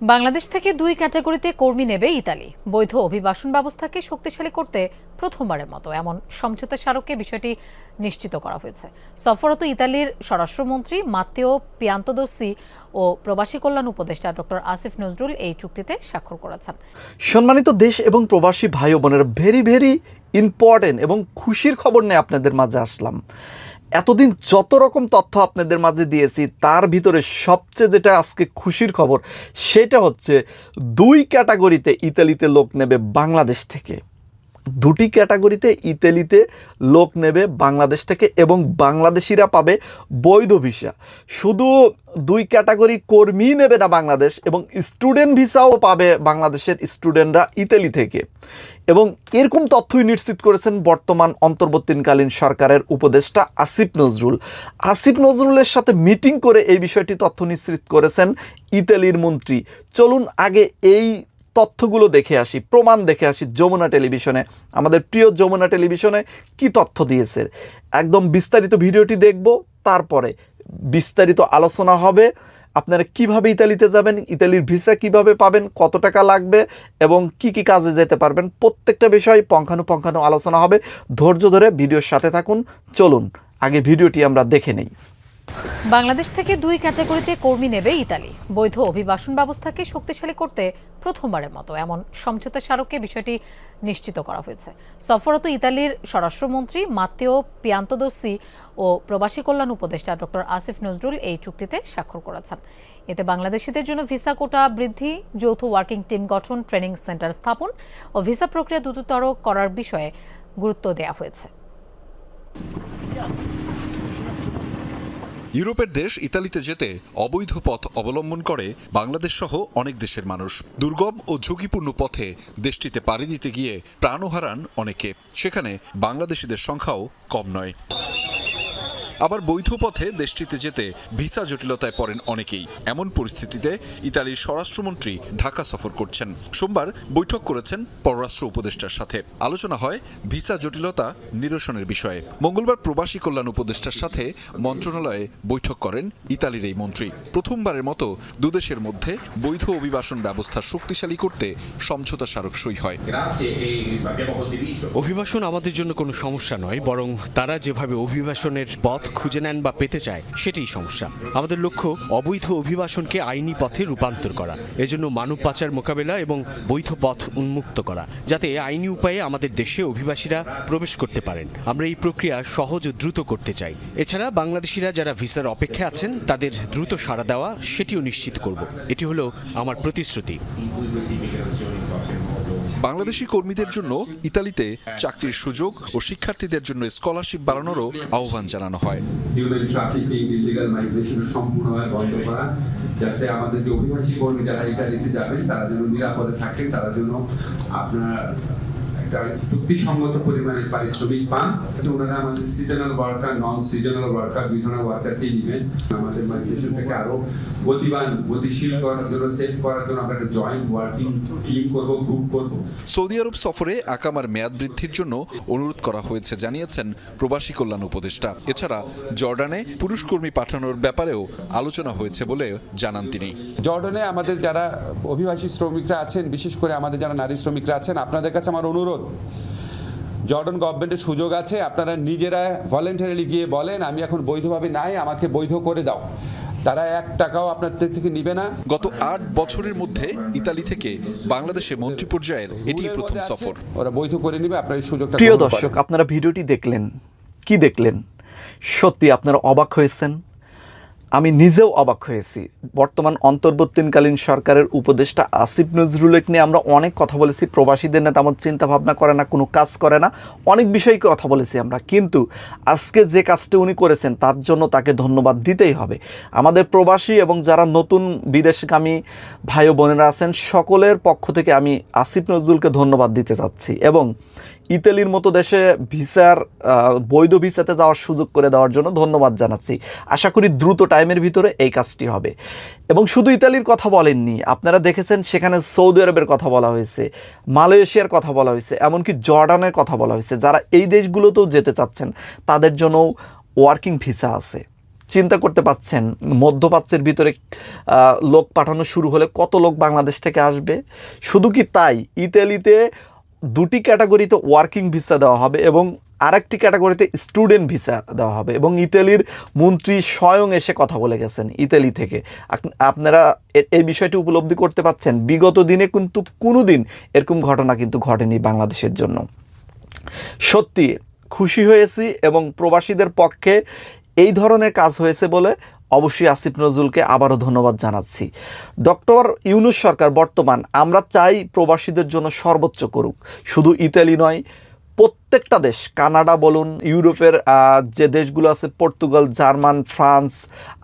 বাংলাদেশ থেকে দুই ক্যাটাগরিতে কর্মী নেবে ইতালি। বৈধ অভিবাসন ব্যবস্থাকে শক্তিশালী করতে প্রথমবারের মতো এমন সমঝোতা স্মারকে বিষয়টি নিশ্চিত করা হয়েছে। সফররত ইতালির স্বরাষ্ট্রমন্ত্রী মাত্তেও পিয়ান্তোদোসি ও প্রবাসী কল্যাণ উপদেষ্টা ডক্টর আসিফ নজরুল এই চুক্তিতে স্বাক্ষর করেছেন। সম্মানিত দেশ এবং প্রবাসী ভাই বোনের ভেরি ভেরি ইম্পর্টেন্ট এবং খুশির খবর নিয়ে আপনাদের মাঝে আসলাম। এতদিন যত রকম তথ্য আপনাদের মাঝে দিয়েছি, তার ভিতরে সবচেয়ে যেটা আজকে খুশির খবর, সেটা হচ্ছে দুই ক্যাটাগরিতে ইতালিতে লোক নেবে বাংলাদেশ থেকে। দুটি ক্যাটাগরিতে ইতালিতে লোক নেবে বাংলাদেশ থেকে এবং বাংলাদেশিরা পাবে বৈধ ভিসা। শুধু দুই ক্যাটাগরি কর্মী নেবে না বাংলাদেশ এবং স্টুডেন্ট ভিসাও পাবে বাংলাদেশের স্টুডেন্টরা ইতালি থেকে। এবং এরকম তথ্যই নিশ্চিত করেছেন বর্তমান অন্তর্বর্তীকালীন সরকারের উপদেষ্টা আসিফ নজরুল। আসিফ নজরুলের সাথে মিটিং করে এই বিষয়টি তথ্য নিশ্চিত করেছেন ইতালির মন্ত্রী। চলুন আগে এই তথ্যগুলো দেখে আসি, প্রমাণ দেখে আসি যমুনা টেলিভিশনে। আমাদের প্রিয় যমুনা টেলিভিশনে কি তথ্য দিয়েছে? একদম বিস্তারিত ভিডিওটি দেখব, তারপরে বিস্তারিত আলোচনা হবে, আপনারা কীভাবে ইতালিতে যাবেন, ইতালির ভিসা কীভাবে পাবেন, কত টাকা লাগবে, এবং কি কি কাজে যেতে পারবেন, প্রত্যেকটা বিষয় পঙ্খানুপঙ্খানু আলোচনা হবে। ধৈর্য ধরে ভিডিওর সাথে থাকুন, চলুন, আগে ভিডিওটি আমরা দেখে নেই। বাংলাদেশ থেকে দুই ক্যাটাগরিতে কর্মী নেবে ইতালি। বৈধ অভিবাসন ব্যবস্থাকে শক্তিশালী করতে প্রথমবারের মতো এমন সমঝোতা স্মারকে বিষয়টি নিশ্চিত করা হয়েছে। সফররত ইতালির স্বরাষ্ট্রমন্ত্রী মাত্তেও পিয়ান্তোদোসি ও প্রবাসী কল্যাণ উপদেষ্টা ডক্টর আসিফ নজরুল এই চুক্তিতে স্বাক্ষর করেছেন। এতে বাংলাদেশিদের জন্য ভিসা কোটা বৃদ্ধি, যৌথ ওয়ার্কিং টিম গঠন, ট্রেনিং সেন্টার স্থাপন ও ভিসা প্রক্রিয়া দ্রুততর করার বিষয়ে গুরুত্ব দেওয়া হয়েছে। ইউরোপের দেশ ইতালিতে যেতে অবৈধ পথ অবলম্বন করে বাংলাদেশ সহ অনেক দেশের মানুষ। দুর্গম ও ঝুঁকিপূর্ণ পথে দেশটিতে পাড়ি দিতে গিয়ে প্রাণও হারান অনেকে। সেখানে বাংলাদেশিদের সংখ্যাও কম নয়। আবার বৈধ পথে দেশটিতে যেতে ভিসা জটিলতায় পড়েন অনেকেই। এমন পরিস্থিতিতে ইতালির স্বরাষ্ট্রমন্ত্রী ঢাকা সফর করছেন। সোমবার বৈঠক করেছেন পররাষ্ট্র উপদেষ্টার সাথে। আলোচনা হয় ভিসা জটিলতা নিরসনের বিষয়ে। মঙ্গলবার প্রবাসী কল্যাণ উপদেষ্টার সাথে মন্ত্রণালয়ে বৈঠক করেন ইতালির এই মন্ত্রী। প্রথমবারের মতো দুদেশের মধ্যে বৈধ অভিবাসন ব্যবস্থা শক্তিশালী করতে সমঝোতা স্মারক সই হয়. অভিবাসন আমাদের জন্য কোনো সমস্যা নয়, বরং তারা যেভাবে অভিবাসনের পথ খুঁজে নেন বা পেতে চায়, সেটাই সমস্যা। আমাদের লক্ষ্য অবৈধ অভিবাসনকে আইনি পথে রূপান্তর করা। এজন্য মানব পাচার মোকাবেলা এবং বৈধ পথ উন্মুক্ত করা, যাতে আইনি উপায়ে আমাদের দেশে অভিবাসীরা প্রবেশ করতে পারেন। আমরা এই প্রক্রিয়া সহজ ও দ্রুত করতে চাই। এছাড়া বাংলাদেশিরা যারা ভিসার অপেক্ষায় আছেন, তাদের দ্রুত সাড়া দেওয়া সেটিও নিশ্চিত করব। এটি হলো আমার প্রতিশ্রুতি। বাংলাদেশি কর্মীদের জন্য ইতালিতে চাকরির সুযোগ ও শিক্ষার্থীদের জন্য স্কলারশিপ বাড়ানোরও আহ্বান জানানো হয়। হিউম্যান ট্রাফিকিং ইলিগাল মাইগ্রেশন সম্পূর্ণভাবে বন্ধ করা যাতে আমাদের যে অভিবাসী কর্মী যারা ইটালিতে যাবেন তারা যেন নিরাপদে থাকেন তারা যেন আপনার একটা যুক্তিসঙ্গত পরিমাণে পারিশ্রমিক পান। ওনারা আমাদের seasonal worker non seasonal worker দুই ধরনের ওয়ার্কারকেই নেবেন। আমাদের মাইগ্রেশনটাকে আরও গতিবান গতিশীল করার জন্য সেভ করার জন্য আমরা একটা জয়েন্ট ওয়ার্কিং টিম করব গ্রুপ করব। সৌদি আরব সফরে আকামার মেয়াদ বৃদ্ধির জন্য অনুরোধ করা হয়েছে জানিয়েছেন প্রবাসী কল্যাণ উপদেষ্টা। এছাড়া জর্ডানে পুরুষ কর্মী পাঠানোর ব্যাপারেও আলোচনা হয়েছে বলে জানান তিনি। জর্ডানে আমাদের যারা অভিবাসী শ্রমিকরা আছেন বিশেষ করে আমাদের যারা নারী শ্রমিকরা আছেন আপনাদের কাছে আমার অনুরোধ জর্ডন গভর্নমেন্টের সুযোগ আছে আপনারা নিজেরা ভলেন্টারিলি গিয়ে বলেন আমি এখন বৈধভাবে নাই আমাকে বৈধ করে দাও। তারা এক টাকাও আপনাদের থেকে নিবে না। গত আট বছরের মধ্যে ইতালি থেকে বাংলাদেশে মন্ত্রী পর্যায়ের এটি প্রথম সফর। ওরা বৈধ করে নিবে আপনার এই সুযোগটা প্রিয় দর্শক আপনারা ভিডিওটি দেখলেন কি দেখলেন? সত্যি আপনারা অবাক হয়েছেন? আমি নিজেও অবাক হয়েছি। বর্তমান অন্তর্বর্তীকালীন সরকারের উপদেষ্টা আসিফ নজরুলকে নিয়ে আমরা অনেক কথা বলেছি। প্রবাসীদের না তেমন চিন্তা ভাবনা করে না, কোনো কাজ করে না। অনেক বিষয়ে কথা বলেছি আমরা। কিন্তু আজকে যে কাজটি উনি করেছেন, তার জন্য তাকে ধন্যবাদ দিতেই হবে। আমাদের প্রবাসী এবং যারা নতুন বিদেশগামী ভাই বোনেরা আছেন, সকলের পক্ষ থেকে আমি আসিফ নজরুলকে ধন্যবাদ দিতে চাচ্ছি। এবং ইতালির মতো দেশে ভিসার বৈধ ভিসাতে যাওয়ার সুযোগ করে দেওয়ার জন্য ধন্যবাদ জানাচ্ছি। আশা করি দ্রুত টাইমের ভিতরে এই কাজটি হবে। এবং শুধু ইতালির কথা বলেননি, আপনারা দেখেছেন সেখানে সৌদি আরবের কথা বলা হয়েছে, মালয়েশিয়ার কথা বলা হয়েছে, এমনকি জর্ডানের কথা বলা হয়েছে। যারা এই দেশগুলোতেও যেতে চাচ্ছেন, তাদের জন্য ওয়ার্কিং ভিসা আছে। চিন্তা করতে পাচ্ছেন, মধ্যপ্রাচ্যের ভিতরে লোক পাঠানো শুরু হলে কত লোক বাংলাদেশ থেকে আসবে? শুধু কি তাই? ইতালিতে দুটি ক্যাটাগরিতে ওয়ার্কিং ভিসা দেওয়া হবে এবং আরেকটি ক্যাটাগরিতে স্টুডেন্ট ভিসা দেওয়া হবে এবং ইতালির মন্ত্রী স্বয়ং এসে কথা বলে গেছেন ইতালি থেকে। আপ- আপনারা এই বিষয়টি উপলব্ধি করতে পাচ্ছেন। বিগত দিনে কিন্তু কোনো দিন এরকম ঘটনা কিন্তু ঘটেনি বাংলাদেশের জন্য। সত্যি খুশি হয়েছি এবং প্রবাসীদের পক্ষে এই ধরনের কাজ হয়েছে বলে অবশ্যই আসিফ নজরুলকে আবারও ধন্যবাদ জানাচ্ছি। ডক্টর ইউনুস সরকার বর্তমান আমরা চাই প্রবাসীদের জন্য সর্বোচ্চ করুক। শুধু ইতালি নয় প্রত্যেকটা দেশ, কানাডা বলুন, ইউরোপের যে দেশগুলো আছে, পর্তুগাল, জার্মান, ফ্রান্স,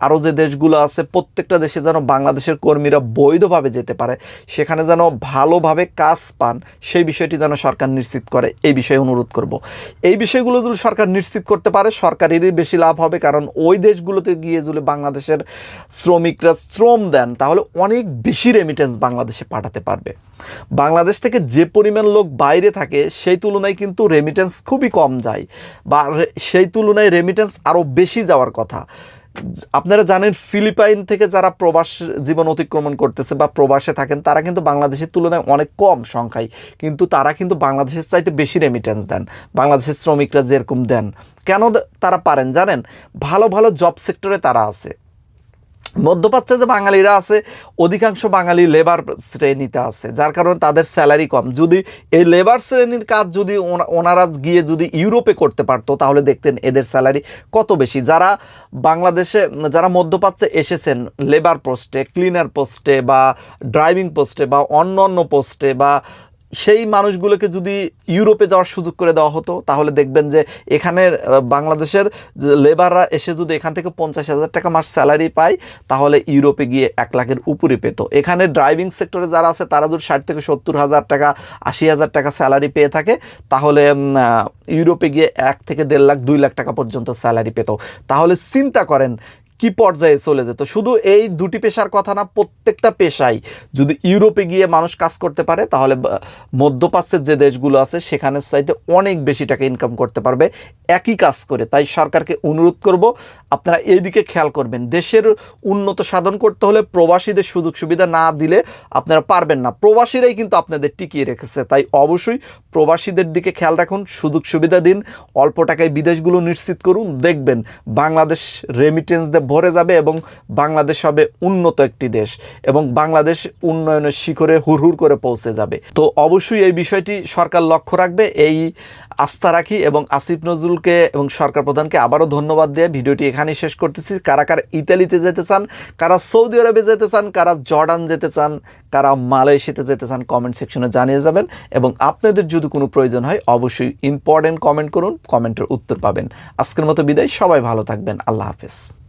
আরও যে দেশগুলো আছে, প্রত্যেকটা দেশে যেন বাংলাদেশের কর্মীরা বৈধভাবে যেতে পারে, সেখানে যেন ভালোভাবে কাজ পান, সেই বিষয়টি যেন সরকার নিশ্চিত করে, এই বিষয়ে অনুরোধ করব। এই বিষয়গুলো যদি সরকার নিশ্চিত করতে পারে, সরকারেরই বেশি লাভ হবে, কারণ ওই দেশগুলোতে গিয়ে যদি বাংলাদেশের শ্রমিকরা শ্রম দেন, তাহলে অনেক বেশি রেমিটেন্স বাংলাদেশে পাঠাতে পারবে। বাংলাদেশ থেকে যে পরিমাণ লোক বাইরে থাকে, সেই তুলনায় কিন্তু রেমিটেন্স খুবই কম যায় বা সেই তুলনায় রেমিটেন্স আরও বেশি যাওয়ার কথা। আপনারা জানেন ফিলিপাইন থেকে যারা প্রবাস জীবন অতিক্রমণ করতেছে বা প্রবাসে থাকেন, তারা কিন্তু বাংলাদেশের তুলনায় অনেক কম সংখ্যায়। কিন্তু তারা কিন্তু বাংলাদেশের চাইতে বেশি রেমিটেন্স দেন, বাংলাদেশের শ্রমিকরা যেরকম দেন। কেন তারা পারেন জানেন? ভালো ভালো জব সেক্টরে তারা আছে। মধ্যপ্রাচ্যে যে বাঙালিরা আছে, অধিকাংশ বাঙালি লেবার শ্রেণীতে আছে, যার কারণে তাদের স্যালারি কম। যদি এই লেবার শ্রেণির কাজ যদি ওনা- ওনারা গিয়ে যদি ইউরোপে করতে পারতো, তাহলে দেখতেন এদের স্যালারি কত বেশি। যারা বাংলাদেশে, যারা মধ্যপ্রাচ্যে এসেছেন লেবার পোস্টে ক্লিনার পোস্টে বা ড্রাইভিং পোস্টে বা অন্য অন্য পোস্টে বা সেই মানুষগুলোকে যদি ইউরোপে যাওয়ার সুযোগ করে দেওয়া হতো, তাহলে দেখবেন যে এখানের বাংলাদেশের লেবাররা এসে যদি এখান থেকে পঞ্চাশ হাজার টাকা মাস স্যালারি পায়, তাহলে ইউরোপে গিয়ে এক লাখের উপরে পেত। এখানে ড্রাইভিং সেক্টরে যারা আছে, তারা যদি ষাট থেকে সত্তর হাজার টাকা, আশি হাজার টাকা স্যালারি পেয়ে থাকে, তাহলে ইউরোপে গিয়ে এক থেকে দেড় লাখ, দুই লাখ টাকা পর্যন্ত স্যালারি পেত। তাহলে চিন্তা করেন কি পর্যায়ে চলে যেত? শুধু এই দুটি পেশার কথা না, প্রত্যেকটা পেশায় যদি ইউরোপে গিয়ে মানুষ কাজ করতে পারে, তাহলে মধ্যপ্রাচ্যের যে দেশগুলো আছে, সেখানে চাইতে অনেক বেশি টাকা ইনকাম করতে পারবে। একই কাজ করে। তাই সরকারকে অনুরোধ করব, আপনারা এই দিকে খেয়াল করবেন। দেশের উন্নত সাধন করতে হলে প্রবাসীদের সুযোগ সুবিধা না দিলে আপনারা পারবেন না। প্রবাসীরাই কিন্তু আপনাদের টিকিয়ে রেখেছে। তাই অবশ্যই প্রবাসীদের দিকে খেয়াল রাখুন, সুযোগ সুবিধা দিন, অল্প টাকায় বিদেশগুলো নিশ্চিত করুন, দেখবেন বাংলাদেশ রেমিটেন্স দিয়ে ভরে যাবে এবং বাংলাদেশ হবে উন্নত একটি দেশ এবং বাংলাদেশ উন্নয়নের শিখরে হুড়হুড় করে পৌঁছে যাবে। তো অবশ্যই এই বিষয়টি সরকার লক্ষ্য রাখবে। এই আস্থা রাখি এবং আসিফ নজরুলকে এবং সরকার প্রধানকে আবারও ধন্যবাদ দিয়ে ভিডিওটি এখানেই শেষ করতেছি। কারা কারা ইতালিতে যেতে চান, কারা সৌদি আরবে যেতে চান, কারা জর্ডান যেতে চান, কারা মালয়েশিয়াতে যেতে চান, কমেন্ট সেকশনে জানিয়ে যাবেন এবং আপনাদের যদি কোনো প্রয়োজন হয় অবশ্যই ইম্পর্টেন্ট কমেন্ট করুন, কমেন্টের উত্তর পাবেন। আজকের মতো বিদায়, সবাই ভালো থাকবেন, আল্লাহ হাফেজ।